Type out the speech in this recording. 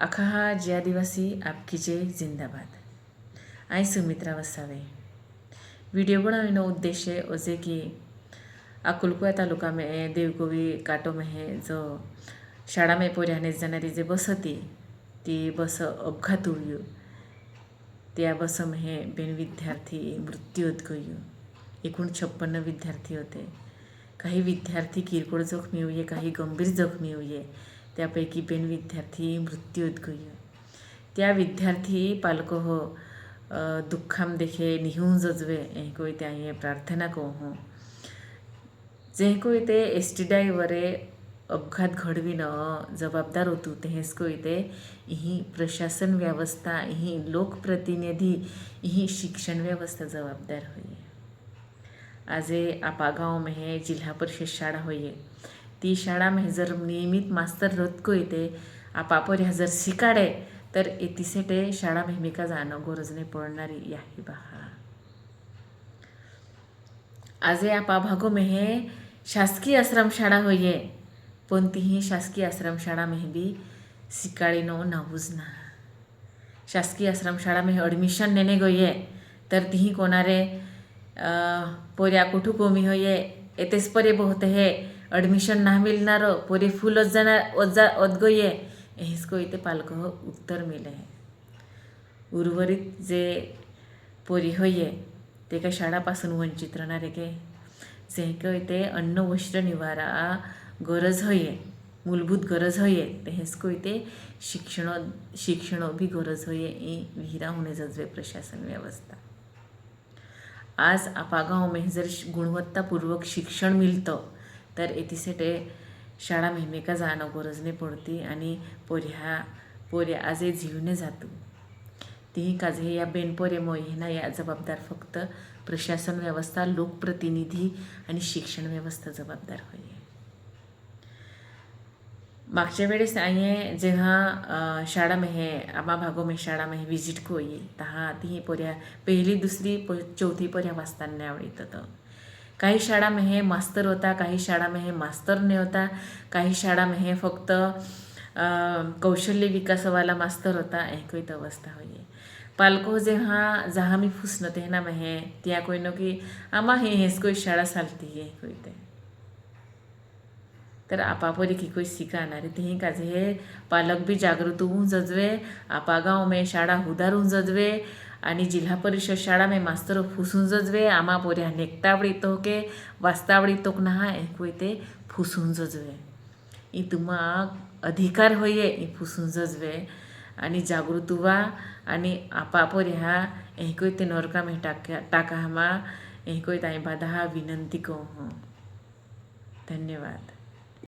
अखहा जे आदिवासी आपकी जय जिंदाबाद. आय सुमित्रा वसावे. वीडियो बनाने उद्देश्य ओजे कि अकुलकुया तालुका में देवकोवी काटो में है जो शाळा में पोऱ्याने जाणारी जे बस होती ती बस अपघात उडयो त्या बसमध्ये बेन विद्यार्थी मृत्यूत गयो. एकूण छप्पन्न विद्यार्थी होते. काही विद्यार्थी किरकोळ जखमी होईये काही गंभीर जखमी होईये त्यापैकी बिन विद्यार्थी मृत्यू गयो त्या विद्यार्थी पालको हो दुःखाम देखे निहून जजवे एहको त्या ये प्रार्थना को हो जेहको इथे एस टी डायवरे अपघात घडविणं जबाबदार होतो को इथे ही प्रशासन व्यवस्था ही लोकप्रतिनिधी ही शिक्षण व्यवस्था जबाबदार होई आजे आपा गाँव में है जिल्हा परिषद शाळा होई ती शाळा में जर नियमित मास्तर रतको येते आपापर ह्या जर शिकाडे तर एतिसेटे शाळा मेहमिका जाणं गरज नाही पडणारी याही बहा. आजे आपा भागो मेहे शासकीय आश्रमशाळा होईये पण तीही शासकीय आश्रमशाळा मेहबी बी सिकाळीनो नावूज ना. शासकीय आश्रमशाळा में ॲडमिशन नेने गोये तर तीही कोणारे पोऱ्या कुठू कोमी होये येतेच परे बहुत हे ॲडमिशन ना मिळणार पोरे फुल जाणार ओजा ओद गये हेच इथे पालक उत्तर मिले. उर्वरित जे पोरी होये ते काय शाळापासून वंचित राहणार आहे जे काय ते अन्न वस्त्र निवारा गरज होये मूलभूत गरज होये ते हेच इथे शिक्षण शिक्षण बी गरज होये ही विहिरा होणे जजवे प्रशासन व्यवस्था. आज आपा गाँव में जर गुणवत्तापूर्वक शिक्षण मिळतं तर एतिसेटे शाळा मेहमेका जाणं गरज नाही पडती आणि पोऱ्या पोऱ्या आजे जीवने जातो. तीही काजे या बेनपोरे मोहिना या जबाबदार फक्त प्रशासन व्यवस्था लोकप्रतिनिधी आणि शिक्षण व्यवस्था जबाबदार होईल मागच्या वेळेस आहे जेव्हा शाळा में है आमा भागो में शाळा में विजिट को ये तहा ती पोऱ्या पहिली दुसरी प- चौथी पोऱ्या वाचताना आवडीत होतं. काही शाळा में हे मास्तर होता काही शाळा में हे मास्तर नाही होता काही शाळा में हे फक्त कौशल्य विकासवाला मास्तर होता एकवीत अवस्था होई. पालको जेव्हा जहा मी फुसणं तेहना में हे त्या कोई नो की आमा हे हेच कोई शाळा चालती है कोई ते तर आपापरी की कोई शिकाणार तेही काजे हे पालक बी जागृत होऊन जजवे आपा गाव में शाळा उदारून जजवे आणि जिल्हा परिषद शाळा में मास्तर फुसून जजवे आमा पोऱ्या नेकतावडी तो के वास्तावडी तोक ना एकू ते फुसून जजवे. इ तुम्हा अधिकार होये इ फुसून जजवे. आणि जागृत व्हा आणि आपापर ह्या एकू ते नरका में टाका टाका हमा एकू ताई बाधा विनंती को हो. धन्यवाद.